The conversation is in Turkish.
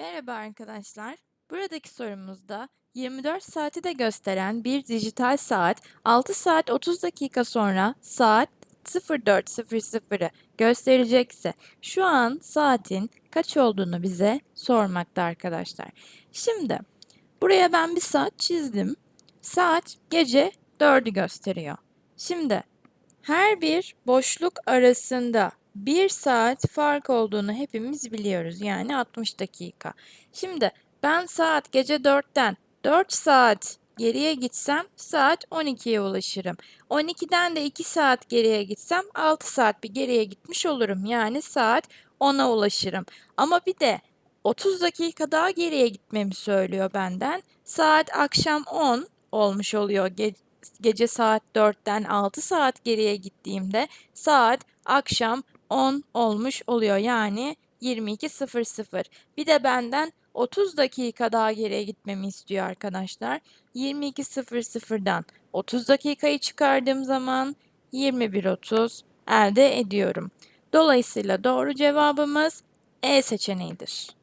Merhaba arkadaşlar. Buradaki sorumuzda 24 saati de gösteren bir dijital saat 6 saat 30 dakika sonra saat 04.00'ı gösterecekse şu an saatin kaç olduğunu bize sormakta arkadaşlar. Şimdi buraya ben bir saat çizdim. Saat gece 4'ü gösteriyor. Şimdi her bir boşluk arasında bir saat fark olduğunu hepimiz biliyoruz. Yani 60 dakika. Şimdi ben saat gece 4'ten 4 saat geriye gitsem saat 12'ye ulaşırım. 12'den de 2 saat geriye gitsem 6 saat bir geriye gitmiş olurum. Yani saat 10'a ulaşırım. Ama bir de 30 dakika daha geriye gitmemi söylüyor benden. Saat akşam 10 olmuş oluyor. Ge- gece saat 4'ten 6 saat geriye gittiğimde saat akşam 10 olmuş oluyor. Yani 22.00. Bir de benden 30 dakika daha geriye gitmemi istiyor arkadaşlar. 22.00'dan 30 dakikayı çıkardığım zaman 21.30 elde ediyorum. Dolayısıyla doğru cevabımız E seçeneğidir.